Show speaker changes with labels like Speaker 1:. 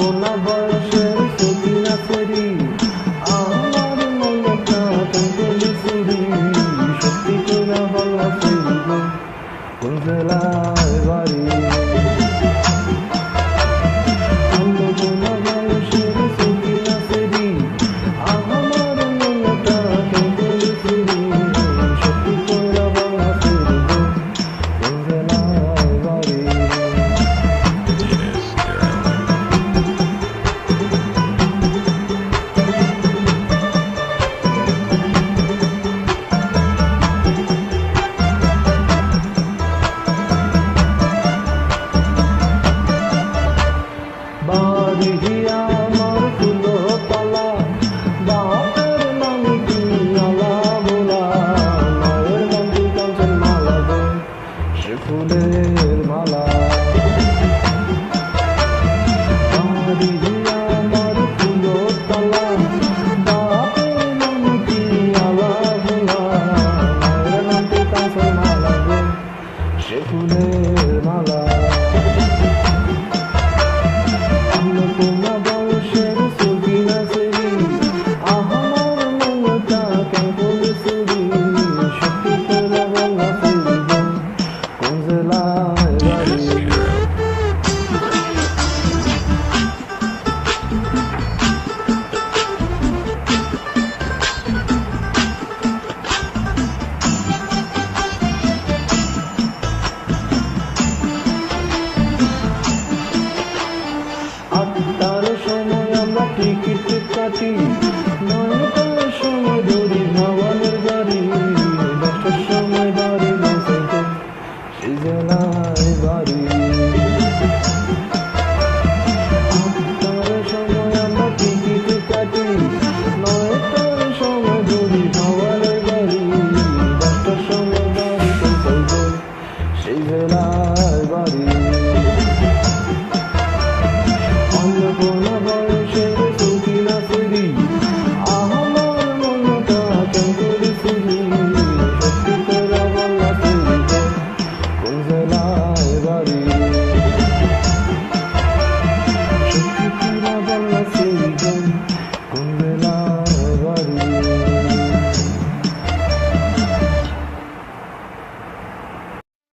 Speaker 1: Ona bana şerif, o güne ferim বাড়িয়া আমার ফুলো তালা বাপের নাম কি আলা বোলা মায়ের নাম কি মালা। Team.